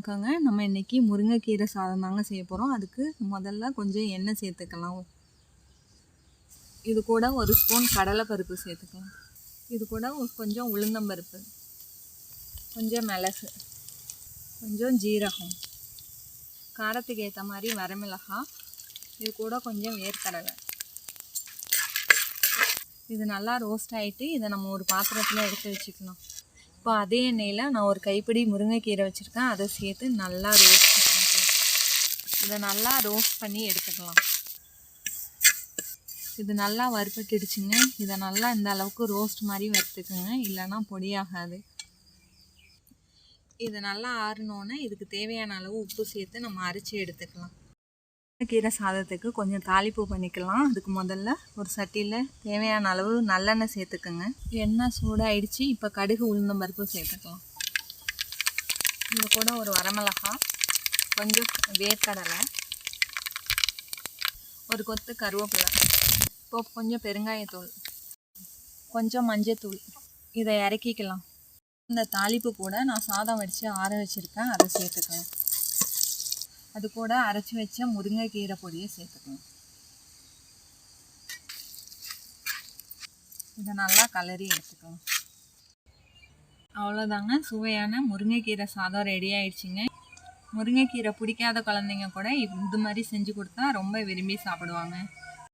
வணக்கங்க நம்ம இன்றைக்கி முருங்கைக்கீரை சாதம் தாங்க செய்ய போகிறோம் அதுக்கு முதல்ல கொஞ்சம் எண்ணெய் சேர்த்துக்கலாம். இது கூட ஒரு ஸ்பூன் கடலைப்பருப்பு சேர்த்துக்கலாம். இது கூட கொஞ்சம் உளுந்தம்பருப்பு கொஞ்சம் மிளகு கொஞ்சம் ஜீரகம் காரத்துக்கு ஏற்ற மாதிரி வரமிளகாய் இது கூட கொஞ்சம் வேர்க்கடலை. இது நல்லா ரோஸ்ட் ஆகிட்டு இதை நம்ம ஒரு பாத்திரத்தில் எடுத்து வச்சுக்கலாம். இப்போ அதே எண்ணெயில் நான் ஒரு கைப்பிடி முருங்கைக்கீரை வச்சுருக்கேன். அதை சேர்த்து நல்லா ரோஸ்ட் பண்ணிக்கலாம். இதை நல்லா ரோஸ்ட் பண்ணி எடுத்துக்கலாம். இது நல்லா வறுபட்டுடுச்சுங்க. இதை நல்லா இந்த அளவுக்கு ரோஸ்ட் மாதிரி வறுத்துக்குங்க. இல்லைன்னா பொடியாகாது. இது நல்லா ஆறினோன்னே இதுக்கு தேவையான அளவு உப்பு சேர்த்து நம்ம அரைச்சி எடுத்துக்கலாம். கீரை சாதத்துக்கு கொஞ்சம் தாளிப்பு பண்ணிக்கலாம். அதுக்கு முதல்ல ஒரு சட்டியில் தேவையான அளவு நல்லெண்ணெய் சேர்த்துக்கோங்க. எண்ணெய் சூடாகிடுச்சு இப்போ கடுகு உளுந்தம் பருப்பு சேர்த்துக்கலாம். இது கூட ஒரு வரமிளகா கொஞ்சம் வேர்க்கடலை ஒரு கொத்து கருவேப்பிலை இப்போ கொஞ்சம் பெருங்காயத்தூள் கொஞ்சம் மஞ்சத்தூள் இதை இறக்கிக்கலாம். இந்த தாளிப்பு கூட நான் சாதம் வடித்து ஆற வச்சுருக்கேன். அதை சேர்த்துக்கலாம். அது கூட அரைச்சி வச்ச முருங்கைக்கீரை பொடியை சேர்த்துக்கணும். இதை நல்லா கலரி எடுத்துக்கலாம் அவ்வளோதாங்க. சுவையான முருங்கைக்கீரை சாதம் ரெடி ஆயிடுச்சுங்க. முருங்கைக்கீரை பிடிக்காத குழந்தைங்க கூட இது மாதிரி செஞ்சு கொடுத்தா ரொம்ப விரும்பி சாப்பிடுவாங்க.